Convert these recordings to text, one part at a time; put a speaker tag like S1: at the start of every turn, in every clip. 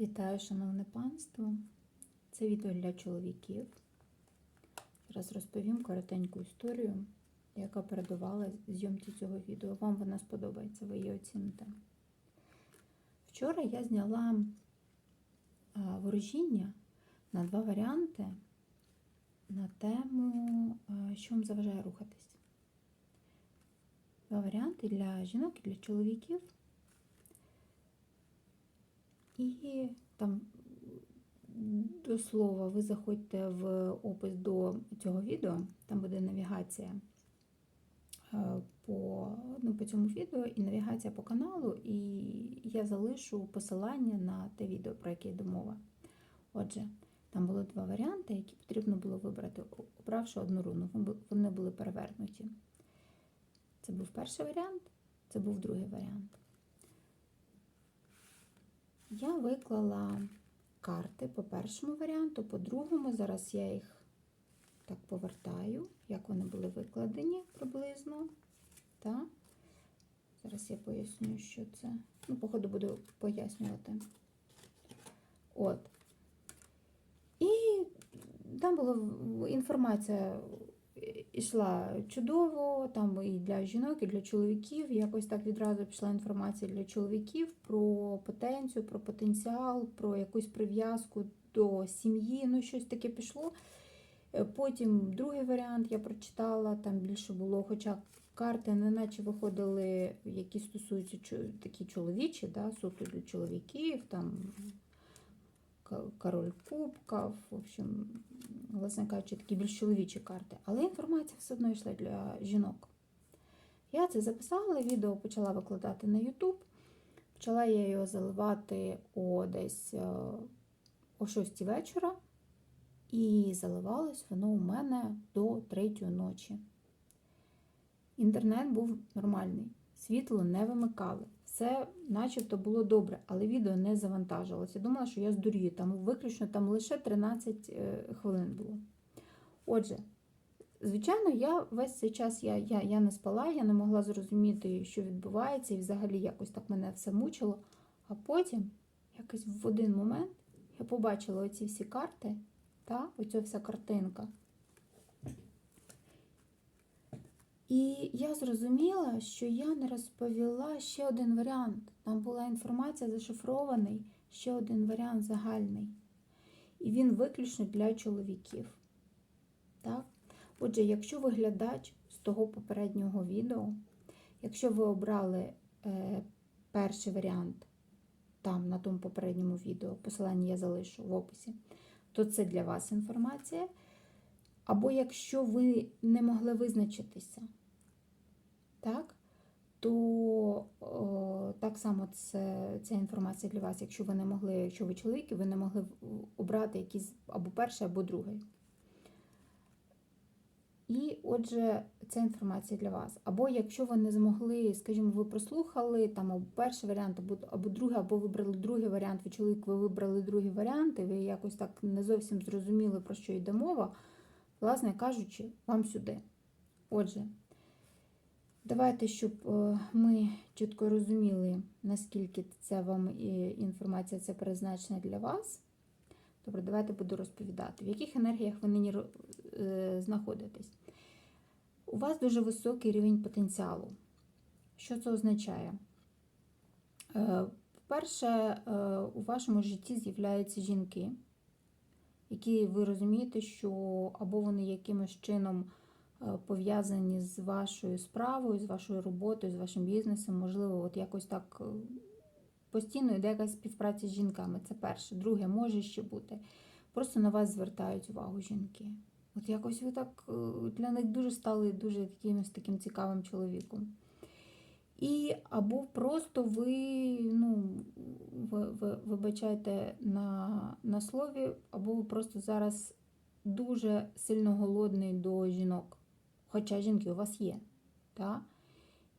S1: Вітаю, шановне панство. Це відео для чоловіків. Зараз розповім коротеньку історію, яка передувала зйомці цього відео. Вам вона сподобається, ви її оціните. Вчора я зняла ворожіння на два варіанти на тему, що вам заважає рухатись. Два варіанти для жінок і для чоловіків. І там до слова, ви заходьте в опис до цього відео, там буде навігація е, по, ну, по цьому відео і навігація по каналу, і я залишу посилання на те відео, про яке йде мова. Отже, там було два варіанти, які потрібно було вибрати, обравши одну руну. Вони були перевернуті. Це був перший варіант, це був другий варіант. Я виклала карти по першому варіанту, по другому. Зараз я їх так повертаю, як вони були викладені приблизно. Так? Зараз я поясню, що це. Ну, походу, буду пояснювати. От. І там була інформація йшла чудово, там і для жінок, і для чоловіків. Якось так відразу пішла інформація для чоловіків про потенцію, про потенціал, про якусь прив'язку до сім'ї. Ну, щось таке пішло. Потім другий варіант я прочитала, там більше було, хоча карти не наче виходили, які стосуються такі чоловічі, да, суто для чоловіків, там король кубків, в общем, власне кажучи, такі більш чоловічі карти. Але інформація все одно йшла для жінок. Я це записала, відео почала викладати на YouTube. Почала я його заливати о десь е, о 6 вечора. І заливалось воно у мене до 3 ночі. Інтернет був нормальний, світло не вимикали. Все начебто було добре, але відео не завантажилося. Я думала, що я здурію. Там виключно там лише 13 е, хвилин було. Отже, звичайно, я весь цей час я, я, я не спала, я не могла зрозуміти, що відбувається, і взагалі якось так мене все мучило. А потім, якось в один момент, я побачила оці всі карти, та, оця вся картинка. І я зрозуміла, що я не розповіла ще один варіант. Там була інформація зашифрований, ще один варіант загальний. І він виключно для чоловіків. Так? Отже, якщо ви глядач з того попереднього відео, якщо ви обрали е, перший варіант там, на тому попередньому відео, посилання я залишу в описі, то це для вас інформація. Або якщо ви не могли визначитися, так, то о, так само це, ця інформація для вас, якщо ви не могли, якщо ви чоловік, ви не могли обрати якийсь або перший, або другий. І отже, ця інформація для вас. Або якщо ви не змогли, скажімо, ви прослухали там або перший варіант, або або другий, або вибрали другий варіант, ви чоловік, ви вибрали другий варіант, і ви якось так не зовсім зрозуміли, про що йде мова, власне кажучи, вам сюди. Отже, давайте, щоб ми чітко розуміли, наскільки це вам інформація це призначена для вас. Добре, давайте буду розповідати, в яких енергіях ви нині знаходитесь. У вас дуже високий рівень потенціалу. Що це означає? По-перше, у вашому житті з'являються жінки, які ви розумієте, що або вони якимось чином пов'язані з вашою справою, з вашою роботою, з вашим бізнесом, можливо, от якось так постійно йде якась співпраця з жінками. Це перше. Друге, може ще бути. Просто на вас звертають увагу жінки. От якось ви так для них дуже стали дуже якимось таким цікавим чоловіком. І або просто ви, ну, ви, ви вибачайте на, на слові, або ви просто зараз дуже сильно голодний до жінок. Хоча жінки у вас є. Та?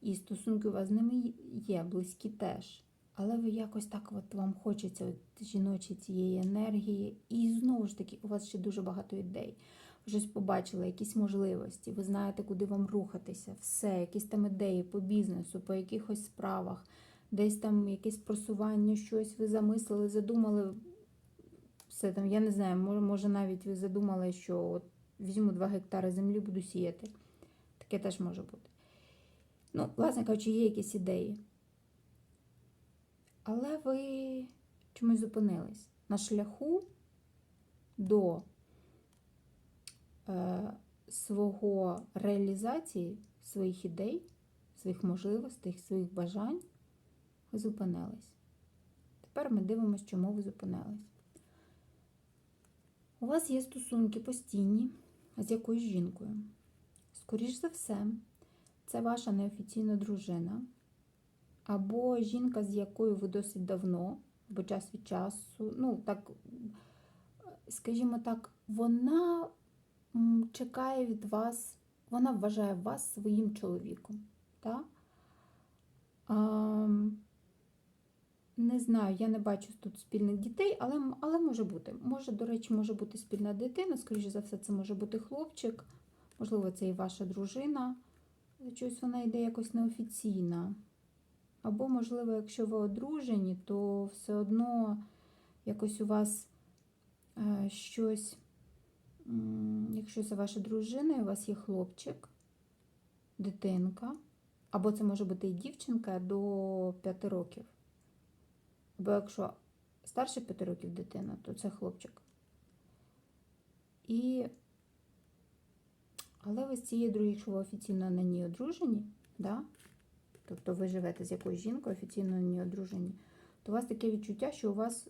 S1: І стосунки у вас з ними є, близькі теж. Але ви якось так от вам хочеться от жіночі цієї енергії. І знову ж таки, у вас ще дуже багато ідей. Ви щось побачили, якісь можливості, ви знаєте, куди вам рухатися, все, якісь там ідеї по бізнесу, по якихось справах. десь там якесь просування, щось ви замислили, задумали. Все там, я не знаю, може, може навіть ви задумали, що от візьму 2 гектари землі, буду сіяти. Таке теж може бути. Ну, власне кажучи, є якісь ідеї. Але ви чомусь зупинились на шляху до е, свого реалізації своїх ідей, своїх можливостей, своїх бажань. Ви зупинились. Тепер ми дивимося, чому ви зупинились. У вас є стосунки постійні з якоюсь жінкою. Скоріш за все, це ваша неофіційна дружина, або жінка, з якою ви досить давно, або час від часу, ну, так, скажімо так, вона чекає від вас, вона вважає вас своїм чоловіком. Так? А, не знаю, я не бачу тут спільних дітей, але, але може бути. Може, до речі, може бути спільна дитина, скоріше за все, це може бути хлопчик, можливо, це і ваша дружина. Чогось вона йде якось неофіційна. Або, можливо, якщо ви одружені, то все одно якось у вас е, щось, якщо це ваша дружина, і у вас є хлопчик, дитинка, або це може бути і дівчинка до 5 років. Або якщо старше 5 років дитина, то це хлопчик. І... Але ви з цією другою, якщо ви офіційно на ній одружені, да? тобто ви живете з якоюсь жінкою, офіційно на ній одружені, то у вас таке відчуття, що у вас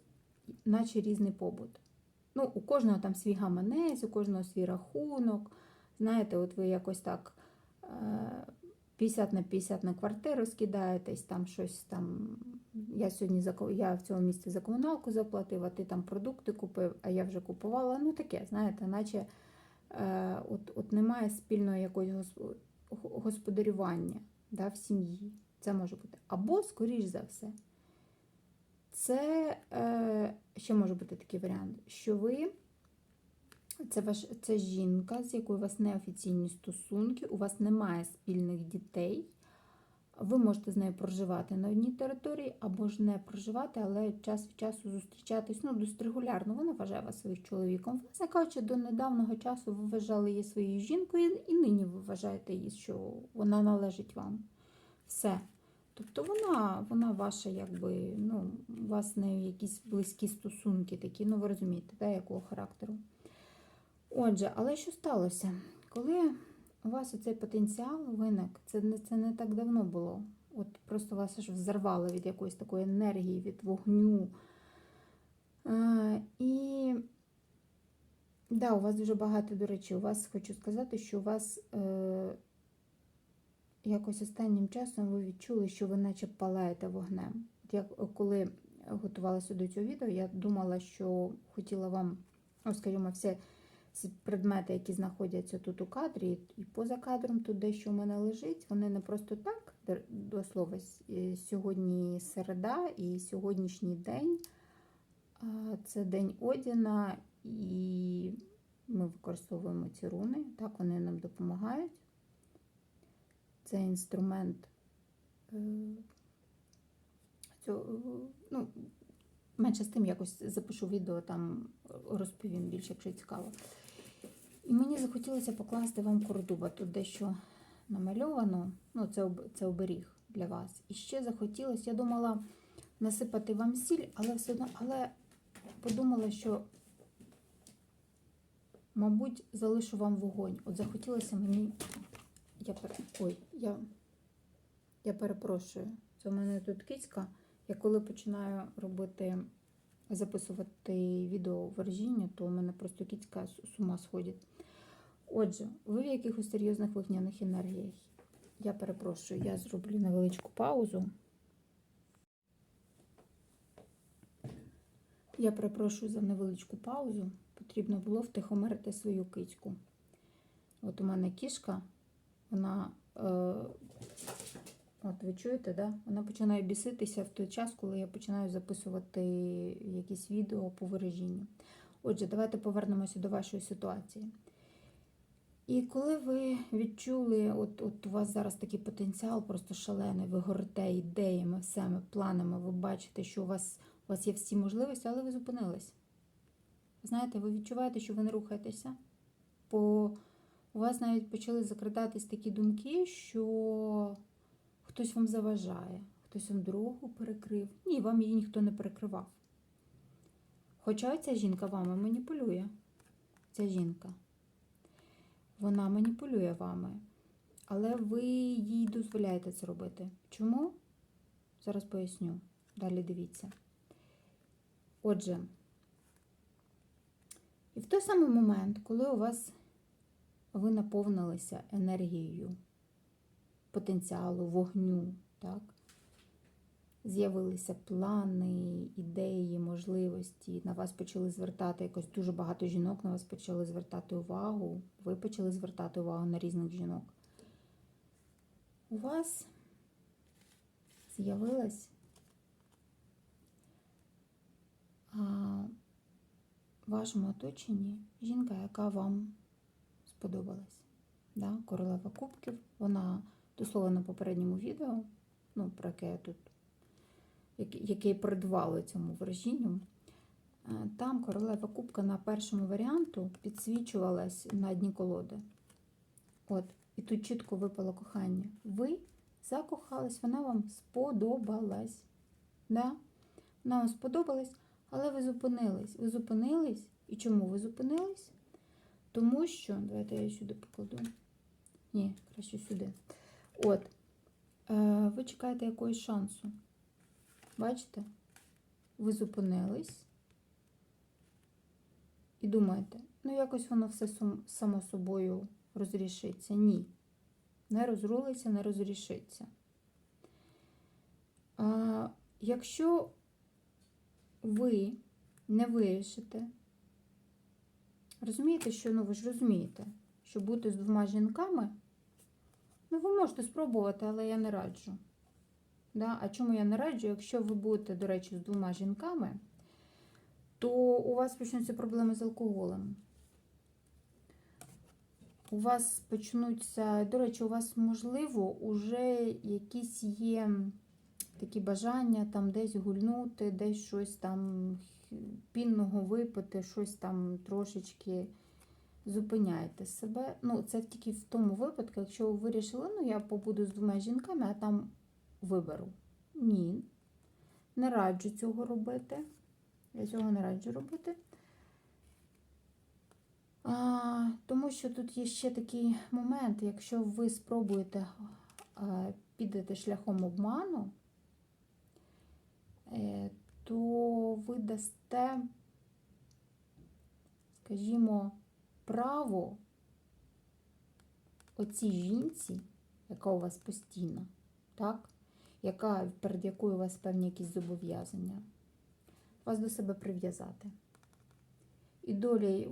S1: наче різний побут. Ну, у кожного там свій гаманець, у кожного свій рахунок. Знаєте, от ви якось так е, 50 на 50 на квартиру скидаєтесь, там щось там. Я сьогодні за я в цьому місці за комуналку заплатив, а ти там продукти купив, а я вже купувала. Ну таке, знаєте, наче е, от, от немає спільного якогось господарювання да, в сім'ї. Це може бути. Або, скоріш за все, це е, ще може бути такий варіант, що ви. Це, ваш, це жінка, з якою у вас неофіційні стосунки, у вас немає спільних дітей. Ви можете з нею проживати на одній території, або ж не проживати, але час від часу зустрічатись ну, досить регулярно. Вона вважає вас своїм чоловіком. Власне кажучи, до недавнього часу ви вважали її своєю жінкою, і нині ви вважаєте її, що вона належить вам. Все. Тобто вона, вона ваша, якби, ну, у вас з нею якісь близькі стосунки такі, ну ви розумієте, да, якого характеру. Отже, але що сталося? Коли у вас оцей потенціал виник, це не, це не так давно було. От просто вас аж взорвало від якоїсь такої енергії, від вогню. Е, і да, у вас дуже багато, до речі, у вас хочу сказати, що у вас е, якось останнім часом ви відчули, що ви наче палаєте вогнем. От я коли готувалася до цього відео, я думала, що хотіла вам, ну, скажімо, все предмети, які знаходяться тут у кадрі, і поза кадром тут дещо у мене лежить, вони не просто так, до слова, е, сьогодні середа і сьогоднішній день це день Одіна, і ми використовуємо ці руни, так вони нам допомагають. Це інструмент е, цього, ну, менше з тим якось запишу відео, там розповім більше, якщо цікаво. І мені захотілося покласти вам кордуба. Тут дещо намальовано. Ну, це, це оберіг для вас. І ще захотілося, я думала насипати вам сіль, але все одно, але подумала, що, мабуть, залишу вам вогонь. От захотілося мені. Я. Ой, я, я перепрошую. Це у мене тут кицька. Я коли починаю робити, записувати відео вержіння, то у мене просто кицька з з ума сходить. Отже, ви в якихось серйозних вогняних енергіях. Я перепрошую, я зроблю невеличку паузу. Я перепрошую за невеличку паузу. Потрібно було втихомирити свою кицьку. От у мене кішка, вона, е, от ви чуєте, да? вона починає біситися в той час, коли я починаю записувати якісь відео по виражінню. Отже, давайте повернемося до вашої ситуації. І коли ви відчули, от, от у вас зараз такий потенціал просто шалений, ви горите ідеями, всеми, планами, ви бачите, що у вас, у вас є всі можливості, але ви зупинились. Знаєте, ви відчуваєте, що ви не рухаєтеся, бо у вас навіть почали закрадатись такі думки, що хтось вам заважає, хтось вам дорогу перекрив. Ні, вам її ніхто не перекривав. Хоча ця жінка вами маніпулює. Ця жінка. Вона маніпулює вами, але ви їй дозволяєте це робити. Чому? Зараз поясню. Далі дивіться. Отже, і в той самий момент, коли у вас ви наповнилися енергією потенціалу, вогню, так? З'явилися плани, ідеї, можливості. На вас почали звертати якось дуже багато жінок, на вас почали звертати увагу. Ви почали звертати увагу на різних жінок. У вас з'явилась в вашому оточенні жінка, яка вам сподобалась. Да? Королева Кубків. Вона дословно на попередньому відео, ну, про яке я тут яке передувало цьому вражінню. Е, Там королева кубка на першому варіанту підсвічувалась на дні колоди. От, І тут чітко випало кохання. Ви закохались, вона вам сподобалась. Да? Вона вам сподобалась, але ви зупинились. Ви зупинились. І чому ви зупинились? Тому що, давайте я сюди покладу. Ні, краще сюди. От, е, ви чекаєте якогось шансу. Бачите? Ви зупинились і думаєте, ну якось воно все само собою розрішиться. Ні. Не розрулиться, не розрішиться. А, Якщо ви не вирішите, розумієте, що, ну ви ж розумієте, що бути з двома жінками, ну ви можете спробувати, але я не раджу. Да? А чому я не раджу? Якщо ви будете, до речі, з двома жінками, то у вас почнуться проблеми з алкоголем. У вас почнуться, до речі, у вас, можливо, вже якісь є такі бажання там десь гульнути, десь щось там пінного випити, щось там трошечки зупиняєте себе. Ну, це тільки в тому випадку, якщо ви вирішили, ну, я побуду з двома жінками, а там виберу. Ні. Не раджу цього робити. Я цього не раджу робити. А, Тому що тут є ще такий момент, якщо ви спробуєте а, підете шляхом обману, е, то ви дасте, скажімо, право оцій жінці, яка у вас постійна, так? яка, перед якою у вас певні якісь зобов'язання, вас до себе прив'язати. І доля,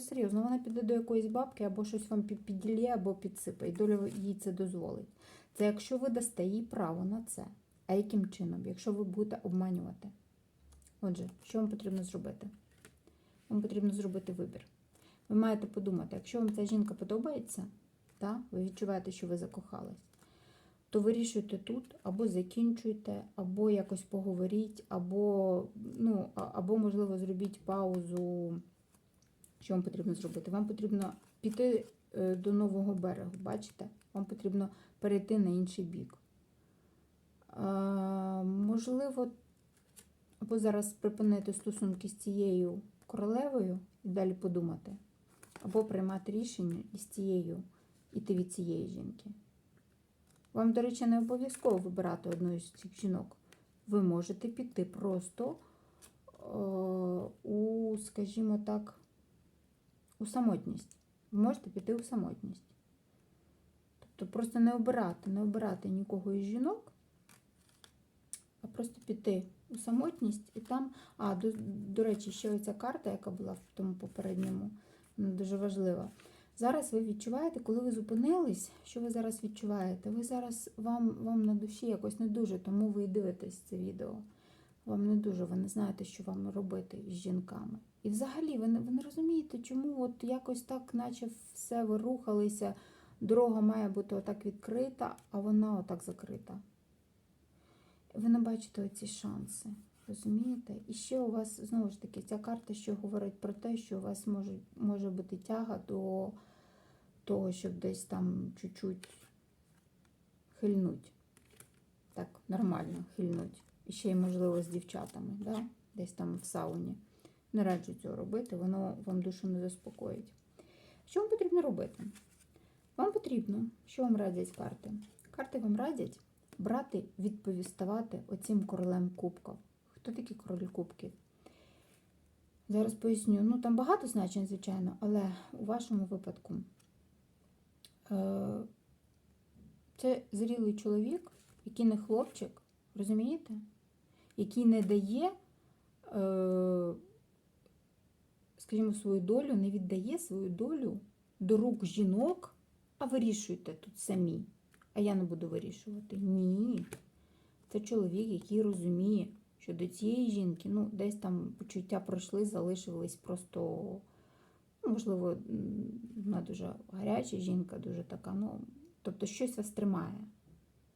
S1: серйозно, вона піде до якоїсь бабки, або щось вам піділє, або підсипає. І доля їй це дозволить. Це якщо ви дасте їй право на це. А яким чином? Якщо ви будете обманювати. Отже, що вам потрібно зробити? Вам потрібно зробити вибір. Ви маєте подумати, якщо вам ця жінка подобається, та, ви відчуваєте, що ви закохались, то вирішуйте тут, або закінчуйте, або якось поговоріть, або, ну, або, можливо, зробіть паузу. Що вам потрібно зробити? Вам потрібно піти е, до нового берегу, бачите? Вам потрібно перейти на інший бік. А, можливо, або зараз припинити стосунки з цією королевою і далі подумати, або приймати рішення із цією, іти від цієї жінки. Вам, до речі, не обов'язково вибирати одну з цих жінок. Ви можете піти просто е, у, скажімо так, у самотність. Ви можете піти у самотність. Тобто просто не обирати, не обирати нікого із жінок, а просто піти у самотність і там. А, до, до речі, ще оця карта, яка була в тому попередньому, дуже важлива. Зараз ви відчуваєте, коли ви зупинились, що ви зараз відчуваєте? Ви зараз вам вам на душі якось не дуже, тому ви і дивитесь це відео. Вам не дуже, ви не знаєте, що вам робити з жінками. І взагалі ви не, ви не розумієте, чому от якось так, наче все ви рухалися, дорога має бути отак відкрита, а вона отак закрита. Ви не бачите оці шанси. Розумієте? І ще у вас, знову ж таки, ця карта що говорить про те, що у вас може, може бути тяга до того, щоб десь там чуть-чуть хильнуть. Так, нормально хильнуть. І ще й, можливо, з дівчатами, да? десь там в сауні. Не раджу цього робити, воно вам душу не заспокоїть. Що вам потрібно робити? Вам потрібно, що вам радять карти? Карти вам радять брати, відповіставати оцим королем кубків. Хто такі королі кубків? Зараз поясню. Ну, там багато значень, звичайно, але у вашому випадку е, це зрілий чоловік, який не хлопчик, розумієте? Який не дає, е, скажімо, свою долю, не віддає свою долю до рук жінок, а вирішуйте тут самі. А я не буду вирішувати. Ні. Це чоловік, який розуміє, що до цієї жінки, ну, десь там почуття пройшли, залишились просто, ну, можливо, вона дуже гаряча жінка, дуже така, ну, тобто щось вас тримає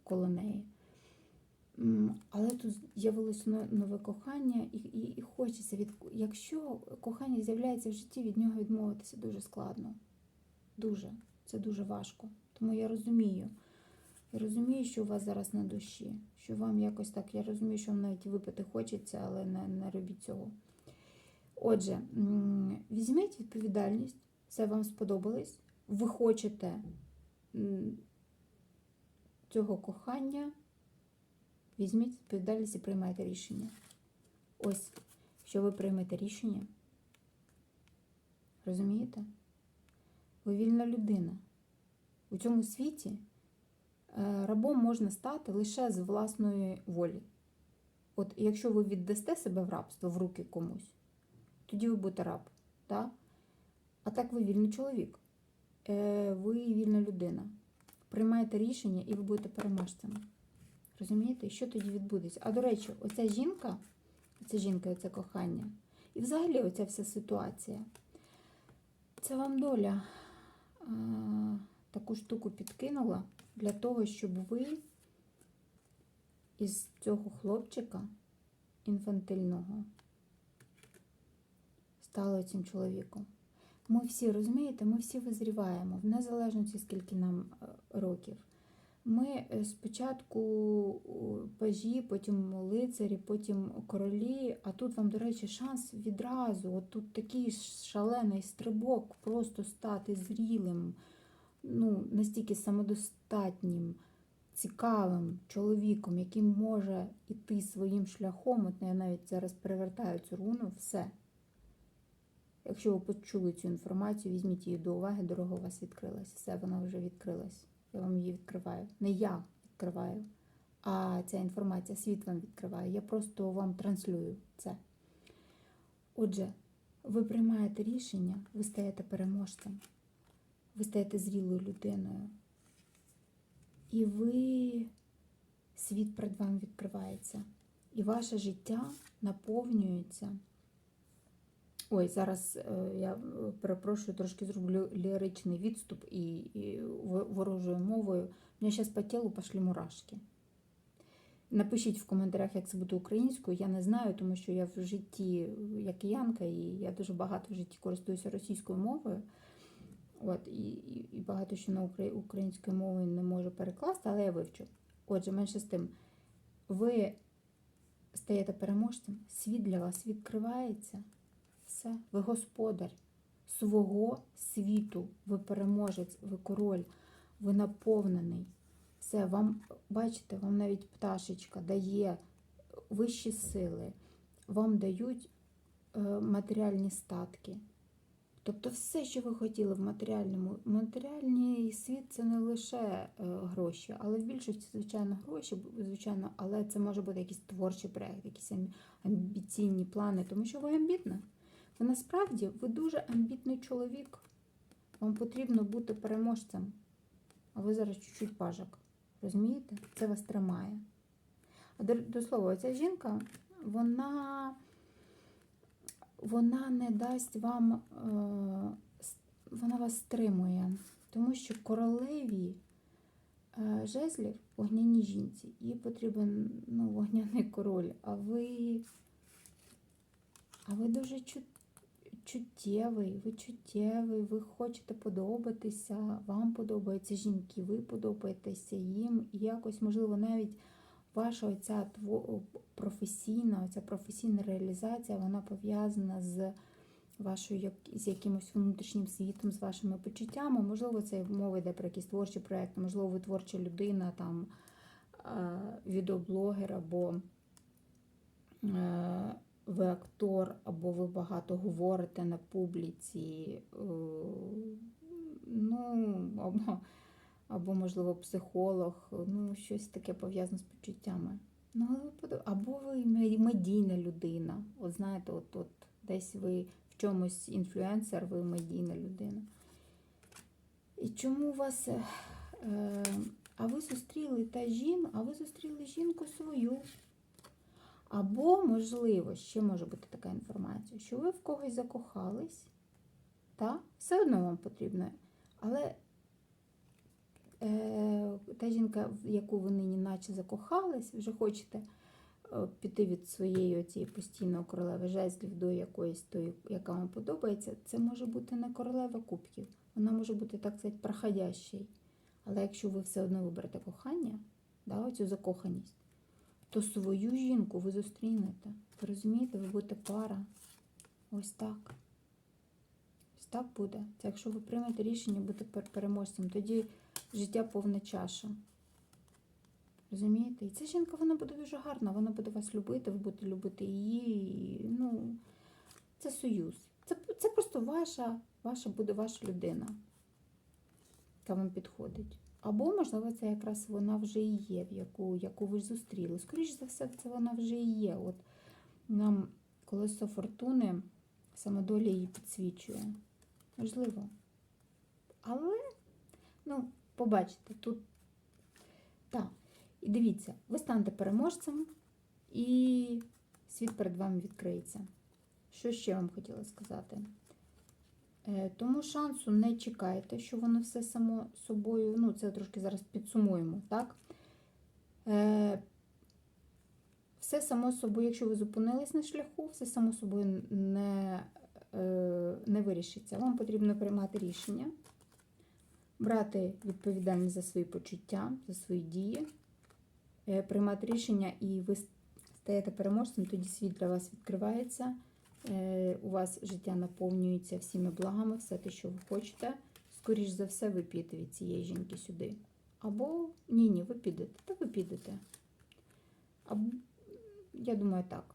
S1: коло неї. Але тут з'явилося нове кохання, і, і, і хочеться від якщо кохання з'являється в житті, від нього відмовитися дуже складно. Дуже. Це дуже важко. Тому я розумію. Розумію, що у вас зараз на душі, що вам якось так, я розумію, що вам навіть випити хочеться, але не, не робіть цього. Отже, візьміть відповідальність, це вам сподобалось. Ви хочете цього кохання, візьміть відповідальність і приймайте рішення. Ось, що ви приймете рішення. Розумієте? Ви вільна людина. У цьому світі рабом можна стати лише з власної волі. От якщо ви віддасте себе в рабство в руки комусь, тоді ви будете раб. Да? А так ви вільний чоловік, Е, ви вільна людина. Приймаєте рішення і ви будете переможцем. Розумієте? Що тоді відбудеться? А до речі, оця жінка, оця жінка, оце кохання, і взагалі оця вся ситуація. Це вам доля а, таку штуку підкинула для того, щоб ви із цього хлопчика інфантильного стали цим чоловіком. Ми всі розумієте, ми всі визріваємо, в незалежності скільки нам е, років. Ми е, спочатку пажі, потім лицарі, потім королі, а тут вам, до речі, шанс відразу. От тут такий шалений стрибок, просто стати зрілим, ну, настільки самодостатнім, цікавим чоловіком, який може йти своїм шляхом. От я навіть зараз перевертаю цю руну, все. Якщо ви почули цю інформацію, візьміть її до уваги, дорога у вас відкрилась. Все, вона вже відкрилась. Я вам її відкриваю. Не я відкриваю, а ця інформація, світ вам відкриває. Я просто вам транслюю це. Отже, ви приймаєте рішення, ви стаєте переможцем, ви стаєте зрілою людиною. І ви, світ перед вами відкривається. І ваше життя наповнюється. Ой, зараз е, я е, перепрошую, трошки зроблю ліричний відступ і, і ворожою мовою. У мене зараз по тілу пішли мурашки. Напишіть в коментарях, як це буде українською. Я не знаю, тому що я в житті я киянка, і я дуже багато в житті користуюся російською мовою. От, і, і, багато що на укра- українською мовою не можу перекласти, але я вивчу. Отже, менше з тим, ви стаєте переможцем, світ для вас відкривається. Все, ви господар свого світу, ви переможець, ви король, ви наповнений. Все, вам, бачите, вам навіть пташечка дає вищі сили, вам дають е, матеріальні статки. Тобто все, що ви хотіли в матеріальному. Матеріальний світ це не лише е, гроші, але в більшості, звичайно, гроші, звичайно, але це може бути якийсь творчий проєкт, якісь амбіційні плани, тому що ви амбітна. Ви насправді ви дуже амбітний чоловік. Вам потрібно бути переможцем. А ви зараз чуть-чуть пажок. Розумієте? Це вас тримає. А до, до слова, ця жінка, вона, вона не дасть вам, е, вона вас стримує, тому що королеві е, жезлів вогняні жінці, їй потрібен ну, вогняний король, а ви, а ви дуже чут- чуттєвий, ви чуттєвий, ви хочете подобатися, вам подобаються жінки, ви подобаєтеся їм, і якось, можливо, навіть ваша оця професійна, оця професійна реалізація, вона пов'язана з вашою з якимось внутрішнім світом, з вашими почуттями. Можливо, це мова йде про якісь творчі проекти, можливо, ви творча людина, там е, відеоблогер або е, ви актор, або ви багато говорите на публіці, е, ну, або, або, можливо, психолог, ну, щось таке пов'язане з почуттями. Ну, або ви медійна людина. От знаєте, от, от десь ви в чомусь інфлюенсер, ви медійна людина. І чому у вас. е, е, а ви зустріли та жін, а ви зустріли жінку свою. Або, можливо, ще може бути така інформація, що ви в когось закохались, та? все одно вам потрібно. Але та жінка, в яку ви нині наче закохались, вже хочете е, піти від своєї цієї постійної королеви жезлів до якоїсь тої, яка вам подобається, це може бути не королева кубків. Вона може бути, так сказати, проходящий. Але якщо ви все одно виберете кохання, да, оцю закоханість, то свою жінку ви зустрінете. Ви розумієте, ви будете пара. Ось так. Ось так буде. Це якщо ви приймете рішення бути переможцем, тоді життя повна чаша. Розумієте? І ця жінка вона буде дуже гарна, вона буде вас любити, ви будете любити її. і, Ну, це союз. Це, це просто ваша, ваша буде ваша людина, яка вам підходить. Або, можливо, це якраз вона вже і є, в яку, яку ви зустріли. Скоріше за все, це вона вже і є. От нам колесо фортуни саме доля її підсвічує. Можливо. Але, ну, побачите, тут так. І дивіться, ви станете переможцем, і світ перед вами відкриється. Що ще вам хотіла сказати? Е, Тому шансу не чекайте, що воно все само собою. Ну, це трошки зараз підсумуємо, так? Е, Все само собою, якщо ви зупинились на шляху, все само собою не, е, не вирішиться. Вам потрібно приймати рішення, брати відповідальність за свої почуття, за свої дії, е, приймати рішення, і ви стаєте переможцем, тоді світ для вас відкривається. Е, У вас життя наповнюється всіми благами, все те, що ви хочете. Скоріш за все, ви підете від цієї жінки сюди. Або ні, ні, ви підете, та ви підете. Або, я думаю, так.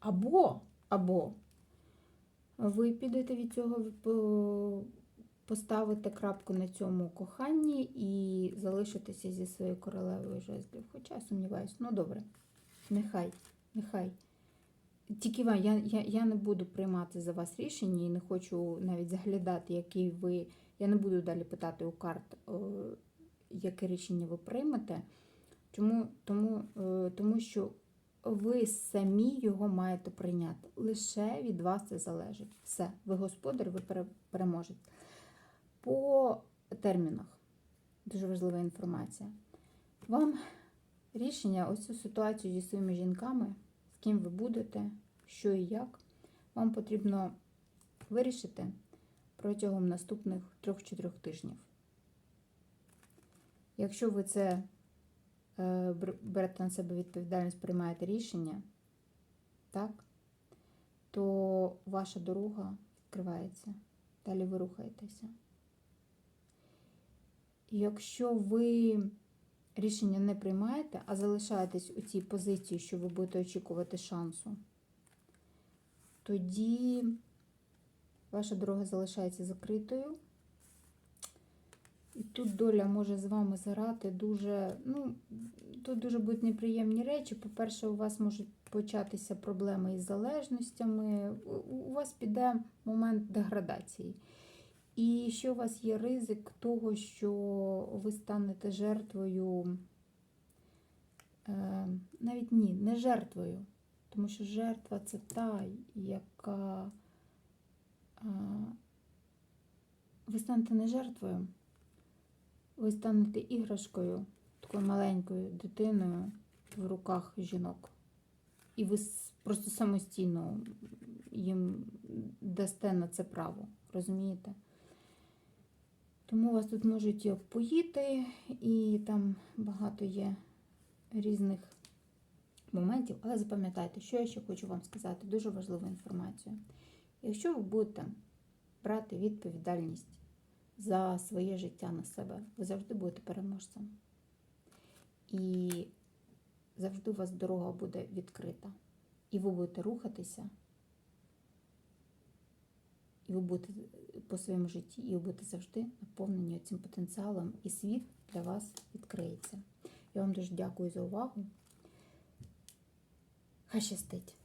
S1: Або, або ви підете від цього, ви по- поставите крапку на цьому коханні і залишитеся зі своєю королевою жезлів. Хоча сумніваюся, ну добре, нехай, нехай. Тільки вам, я, я, я не буду приймати за вас рішення і не хочу навіть заглядати, який ви. Я не буду далі питати у карт, е, яке рішення ви приймете. Чому? Тому, е, тому що ви самі його маєте прийняти. Лише від вас це залежить. Все, ви господар, ви переможете. По термінах дуже важлива інформація. Вам рішення, ось цю ситуацію зі своїми жінками, з ким ви будете, що і як, вам потрібно вирішити протягом наступних 3-4 тижнів. Якщо ви це е, берете на себе відповідальність, приймаєте рішення, так, то ваша дорога відкривається. Далі ви рухаєтеся. Якщо ви рішення не приймаєте, а залишаєтесь у цій позиції, що ви будете очікувати шансу, тоді ваша дорога залишається закритою. І тут доля може з вами зграти дуже, ну, тут дуже будуть неприємні речі. По-перше, у вас можуть початися проблеми із залежностями, у вас піде момент деградації. І ще у вас є ризик того, що ви станете жертвою е, навіть ні, не жертвою. Тому що жертва це та, яка е, ви станете не жертвою, ви станете іграшкою, такою маленькою дитиною в руках жінок. І ви просто самостійно їм дасте на це право. Розумієте? Тому вас тут можуть і обпоїти, і там багато є різних моментів. Але запам'ятайте, що я ще хочу вам сказати, дуже важливу інформацію. Якщо ви будете брати відповідальність за своє життя на себе, ви завжди будете переможцем. І завжди у вас дорога буде відкрита. І ви будете рухатися, і ви будете по своєму житті, і ви завжди наповнені цим потенціалом, і світ для вас відкриється. Я вам дуже дякую за увагу. Хай щастить!